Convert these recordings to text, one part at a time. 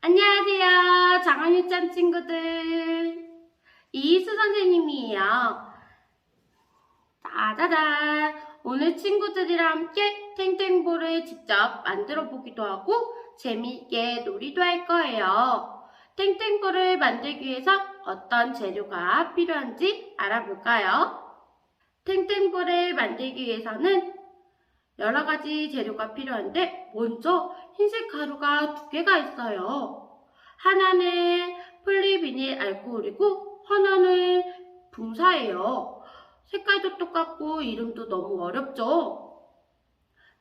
안녕하세요. 장원유짱 친구들. 이희수 선생님이에요. 짜자잔. 오늘 친구들이랑 함께 탱탱볼을 직접 만들어 보기도 하고 재미있게 놀이도 할 거예요. 탱탱볼을 만들기 위해서 어떤 재료가 필요한지 알아볼까요? 탱탱볼을 만들기 위해서는 여러 가지 재료가 필요한데 먼저 흰색 가루가 두 개가 있어요. 하나는 폴리비닐 알코올이고 하나는 붕사예요. 색깔도 똑같고 이름도 너무 어렵죠?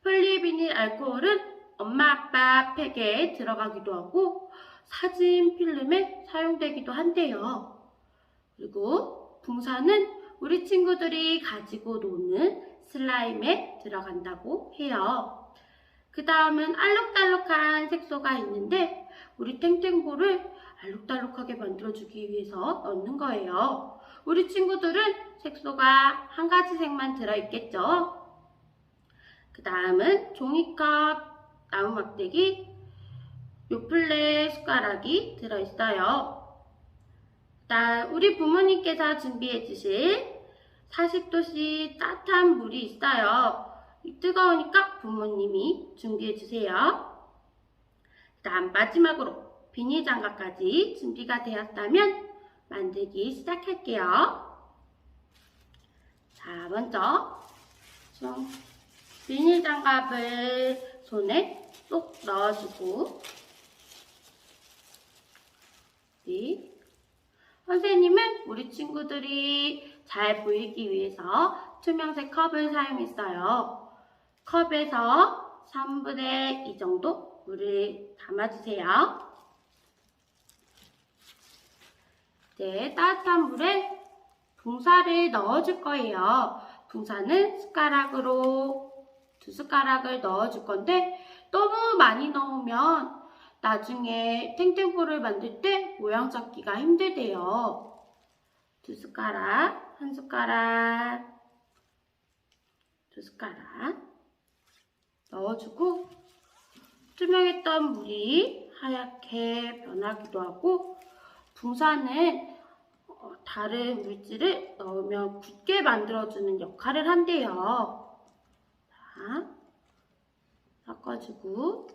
폴리비닐 알코올은 엄마 아빠 팩에 들어가기도 하고 사진 필름에 사용되기도 한대요. 그리고 붕사는 우리 친구들이 가지고 노는 슬라임에 들어간다고 해요. 그 다음은 알록달록한 색소가 있는데 우리 탱탱볼을 알록달록하게 만들어주기 위해서 넣는 거예요. 우리 친구들은 색소가 한 가지 색만 들어있겠죠? 그 다음은 종이컵, 나무막대기, 요플레 숟가락이 들어있어요. 다음 우리 부모님께서 준비해 주실 40도씨 따뜻한 물이 있어요. 뜨거우니까 부모님이 준비해 주세요. 다음 마지막으로 비닐 장갑까지 준비가 되었다면 만들기 시작할게요. 자, 먼저 좀 비닐 장갑을 손에 쏙 넣어주고 네. 선생님은 우리 친구들이 잘 보이기 위해서 투명색 컵을 사용했어요. 컵에서 3분의 2 정도 물을 담아주세요. 이제 따뜻한 물에 붕사를 넣어줄 거예요. 붕사는 숟가락으로 두 숟가락을 넣어줄 건데 너무 많이 넣으면 나중에 탱탱볼을 만들 때 모양 잡기가 힘들대요. 두 숟가락, 한 숟가락, 두 숟가락 넣어주고 투명했던 물이 하얗게 변하기도 하고 붕사는 어, 다른 물질을 넣으면 굳게 만들어주는 역할을 한대요. 자, 섞어주고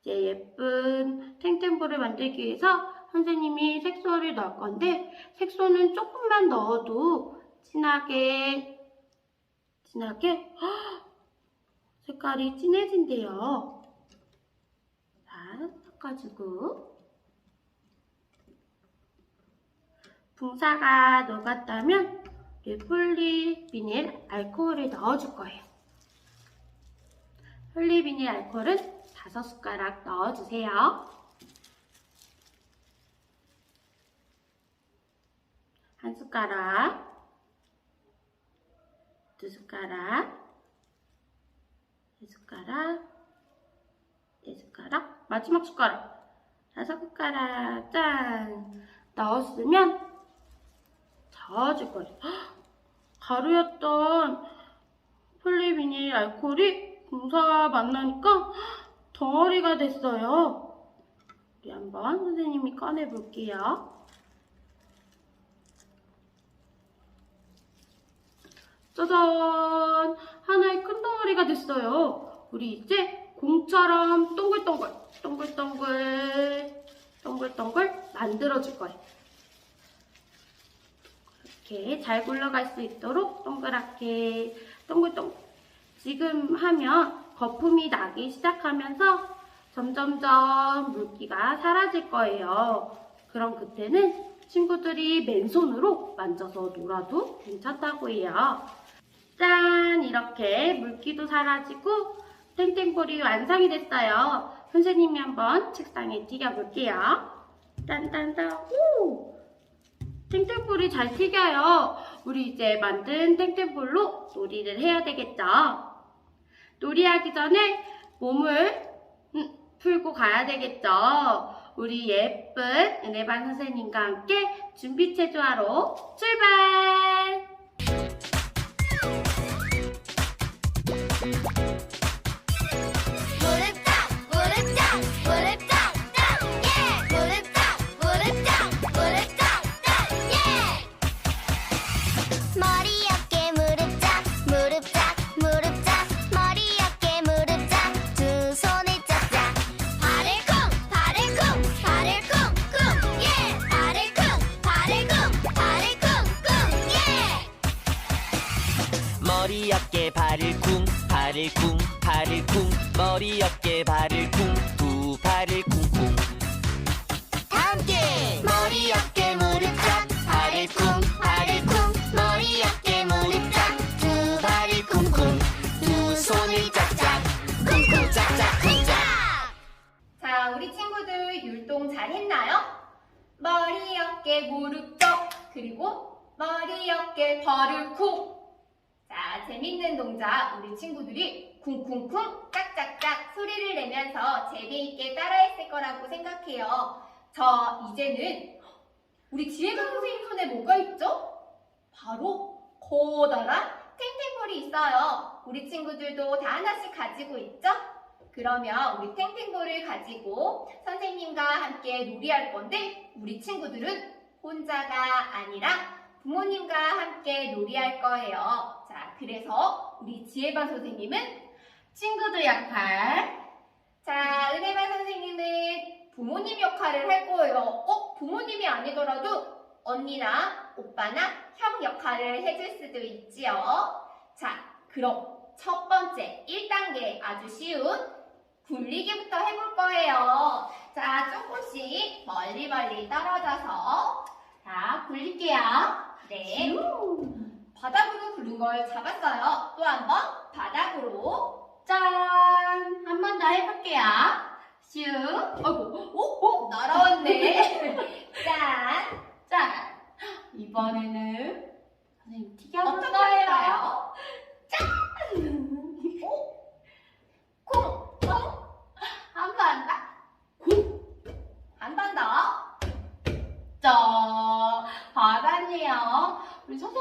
이제 예쁜 탱탱볼을 만들기 위해서 선생님이 색소를 넣을 건데 색소는 조금만 넣어도 진하게 진하게 헉! 색깔이 진해진대요. 자, 섞어주고 붕사가 녹았다면 폴리비닐 알코올을 넣어줄 거예요. 폴리비닐 알코올은 다섯 숟가락 넣어주세요. 한 숟가락, 두 숟가락, 세 숟가락, 네 숟가락, 마지막 숟가락, 다섯 숟가락, 짠! 넣었으면 저어줄 거예요. 헉! 가루였던 폴리비닐 알코올이 공사가 만나니까 덩어리가 됐어요. 우리 한번 선생님이 꺼내 볼게요. 짜잔! 하나의 큰 덩어리가 됐어요. 우리 이제 공처럼 동글동글, 동글동글, 동글동글 만들어줄 거예요. 이렇게 잘 굴러갈 수 있도록 동그랗게, 동글동글. 지금 하면 거품이 나기 시작하면서 점점점 물기가 사라질 거예요. 그럼 그때는 친구들이 맨손으로 만져서 놀아도 괜찮다고 해요. 짠! 이렇게 물기도 사라지고 탱탱볼이 완성이 됐어요. 선생님이 한번 책상에 튀겨볼게요. 딴딴딴, 오! 탱탱볼이 잘 튀겨요. 우리 이제 만든 탱탱볼로 놀이를 해야 되겠죠? 놀이하기 전에 몸을 음, 풀고 가야 되겠죠? 우리 예쁜 은혜반 선생님과 함께 준비 체조하러 출발! 잘 했나요? 머리, 어깨, 무릎, 쩍 그리고 머리, 어깨, 발을 쿵. 자, 재밌는 동작 우리 친구들이 쿵쿵쿵, 짝짝짝 소리를 내면서 재미있게 따라했을 거라고 생각해요. 저 이제는 우리 지혜가 선생님 손에 뭐가 있죠? 바로 커다란 탱탱볼이 있어요. 우리 친구들도 다 하나씩 가지고 있죠? 그러면 우리 탱탱볼을 가지고 선생님과 함께 놀이할 건데 우리 친구들은 혼자가 아니라 부모님과 함께 놀이할 거예요. 자, 그래서 우리 지혜반 선생님은 친구들 역할. 자, 은혜반 선생님은 부모님 역할을 할 거예요. 어? 부모님이 아니더라도 언니나 오빠나 형 역할을 해줄 수도 있지요. 자, 그럼 첫 번째 1단계 아주 쉬운 굴리기부터 해볼 거예요. 자, 조금씩 멀리 멀리 떨어져서 자, 굴릴게요. 네. 바닥으로 굴린 걸 잡았어요. 또 한 번 바닥으로 짠! 한 번 더 해볼게요. 슉. 아이고, 오, 오, 날아왔네. 짠, 짠. 이번에는 선생님 튀겨볼 거예요. 짠!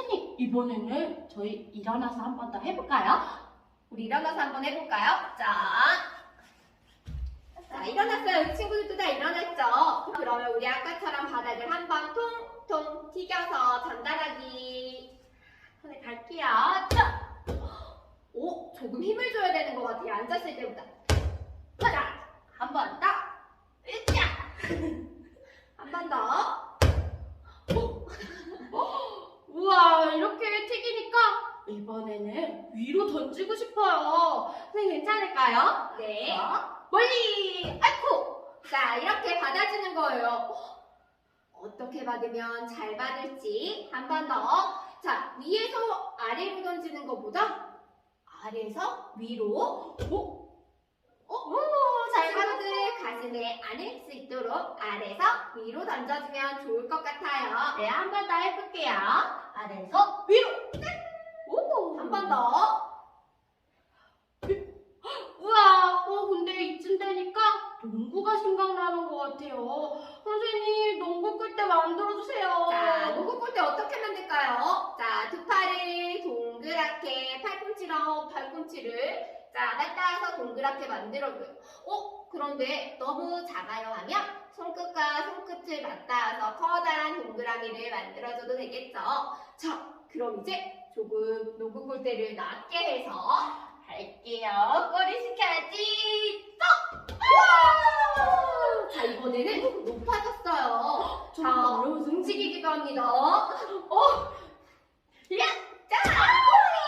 선생님 이번에는 저희 일어나서 한 번 더 해볼까요? 우리 일어나서 한번 해볼까요? 자, 자 일어났어요. 우리 친구들도 다 일어났죠? 그러면 우리 아까처럼 바닥을 한번 통통 튀겨서 전달하기. 손에 갈게요. 자, 오 조금 힘을 줘야 되는 것 같아요. 앉았을 때보다. 자, 한번 더. 으쌰. 한 번 더. 우와, 이렇게 튀기니까 이번에는 위로 던지고 싶어요. 선생님 괜찮을까요? 네. 멀리! 아이쿠! 자, 이렇게 받아주는 거예요. 어떻게 받으면 잘 받을지 한 번 더. 자, 위에서 아래로 던지는 것보다 아래에서 위로. 오! 오, 오, 잘 받을 가슴에 안을 수 있도록 아래에서 위로 던져주면 좋을 것 같아요. 네, 한 번 더 해볼게요. 아래에서 위로. 오, 한번 더. 우와, 어, 근데 이쯤 되니까 농구가 생각나는 것 같아요. 선생님, 농구 끌 때 만들어주세요. 자, 농구 끌때 어떻게 만들까요? 자, 두 팔을 동그랗게 팔꿈치로 팔꿈치를 자, 맞닿아서 동그랗게 만들어줘요. 어? 그런데 너무 작아요 하면 손끝과 손끝을 맞닿아서 커다란 동그라미를 만들어줘도 되겠죠? 자, 그럼 이제 조금 농구 골대를 낮게 해서 할게요. 꼬리 시켜야지. 쏙! 우와! 자, 이번에는 높아졌어요. 자, 움직이기도 합니다. 어? 야! 자!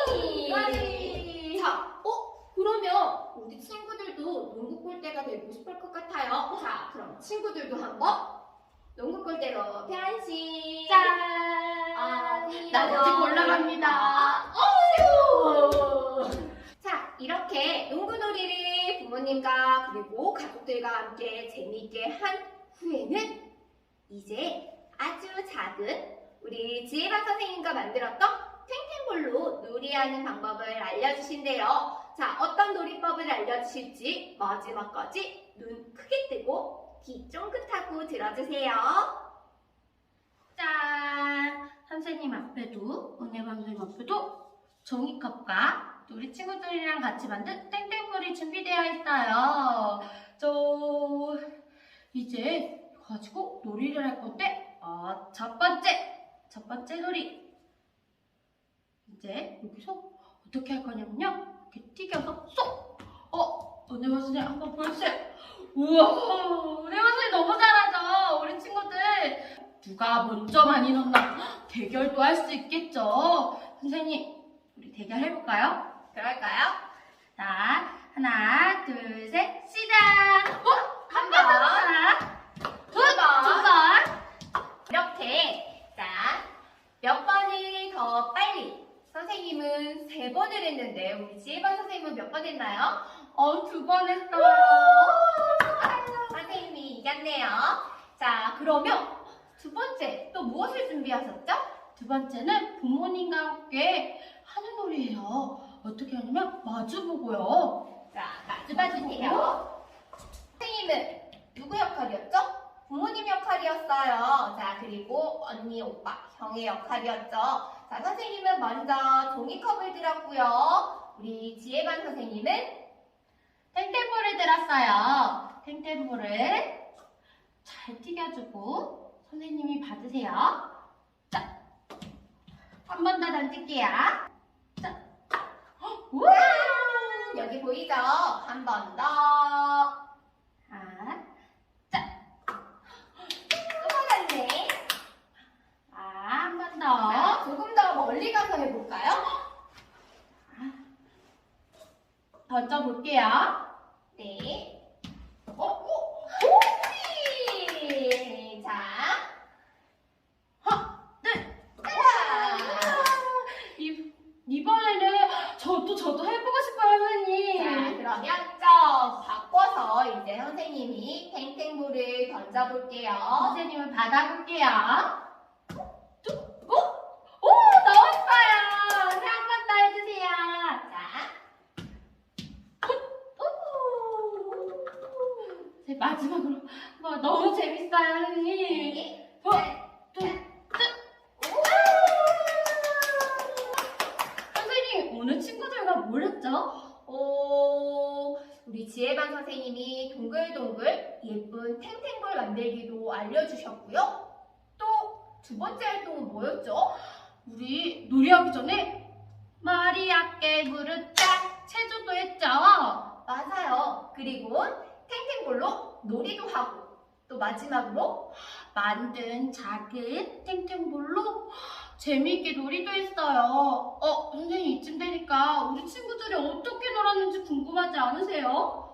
꼬리! 꼬리! 자, 어? 그러면 우리 친구들도 농구 골대가 되고 싶을 것 같아요. 자, 그럼 친구들도 한번 농구 골대로 변신. 짠! 어디 나머지 올라갑니다. 어휴! 자, 이렇게 농구놀이를 부모님과 그리고 가족들과 함께 재미있게 한 후에는 이제 아주 작은 우리 지혜반 선생님과 만들었던 탱탱볼로 놀이하는 방법을 알려주신대요. 자, 어떤 놀이법을 알려주실지 마지막까지 눈 크게 뜨고 귀 쫑긋하고 들어주세요. 짠! 앞에도, 선생님 앞에도 종이컵과 또 우리 친구들이랑 같이 만든 땡땡볼이 준비되어 있어요. 저 이제 가지고 놀이를 할 건데, 어, 첫 번째, 첫 번째 놀이. 이제 여기서 어떻게 할 거냐면요. 이렇게 튀겨서 쏙! 어, 은혜반 선생님 한번 보여주세요. 우와, 은혜반 선생님 너무 잘하죠? 우리 친구들. 누가 먼저 많이 넣나 대결도 할 수 있겠죠. 선생님, 우리 대결 해볼까요? 그럴까요? 하나, 둘, 셋, 시작! 어? 한 번, 하나, 두 번. 두 번. 이렇게 자, 몇 번을 더 빨리 선생님은 세 번을 했는데 우리 지혜반 선생님은 몇 번 했나요? 어, 두 번 했어요. 선생님이 이겼네요. 자, 그러면 두 번째 또 무엇을 준비하셨죠? 두 번째는 부모님과 함께 하는 놀이에요. 어떻게 하냐면 마주보고요. 자, 마주 봐주세요. 선생님은 누구 역할이었죠? 부모님 역할이었어요. 자, 그리고 언니, 오빠, 형의 역할이었죠. 자, 선생님은 먼저 종이컵을 들었고요. 우리 지혜반 선생님은 탱탱볼을 들었어요. 탱탱볼을 잘 튀겨주고 선생님이 받으세요. 자, 한 번 더 던질게요. 자, 헉, 우와! 여기 보이죠? 한 번 더. 아, 또 받았네. 아, 한번 자, 더. 조금 더 멀리 가서 해볼까요? 던져볼게요. 네. 어, 오, 오지! 자, 하나, 둘, 자. 이, 이번에는 저도 저도 해보고 싶어요, 자, 선생님. 그러면 좀 바꿔서 이제 선생님이 탱탱볼을 던져볼게요. 선생님을 받아볼게요. 뚝, 오, 오, 나왔어요. 한번 더 해주세요. 자, 오. 제 마지막으로 와, 너무 재밌어요, 선생님. 네. 어! 선생님 오늘 친구들과 뭘 했죠? 오, 우리 지혜반 선생님이 동글동글 예쁜 탱탱볼 만들기도 알려주셨고요. 또 두 번째 활동은 뭐였죠? 우리 놀이하기 전에 마리아께 짝 체조도 했죠. 맞아요. 그리고 탱탱볼로 놀이도 하고 또 마지막으로 만든 작은 탱탱볼로 재미있게 놀이도 했어요. 어, 선생님 이쯤 되니까 우리 친구들이 어떻게 놀았는지 궁금하지 않으세요?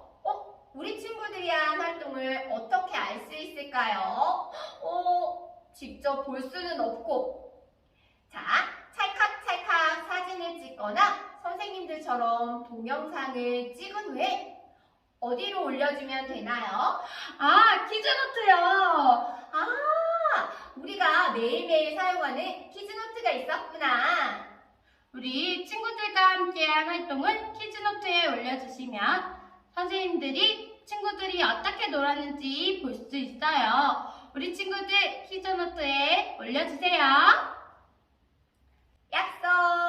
우리 친구들이 한 활동을 어떻게 알 수 있을까요? 어, 직접 볼 수는 없고. 자, 찰칵찰칵 사진을 찍거나 선생님들처럼 동영상을 찍은 후에 어디로 올려주면 되나요? 아, 퀴즈노트요. 아, 우리가 매일매일 사용하는 키즈노트가 있었구나. 우리 친구들과 함께한 활동은 퀴즈노트에 올려주시면 선생님들이 친구들이 어떻게 놀았는지 볼 수 있어요. 우리 친구들 퀴즈노트에 올려주세요. 약속!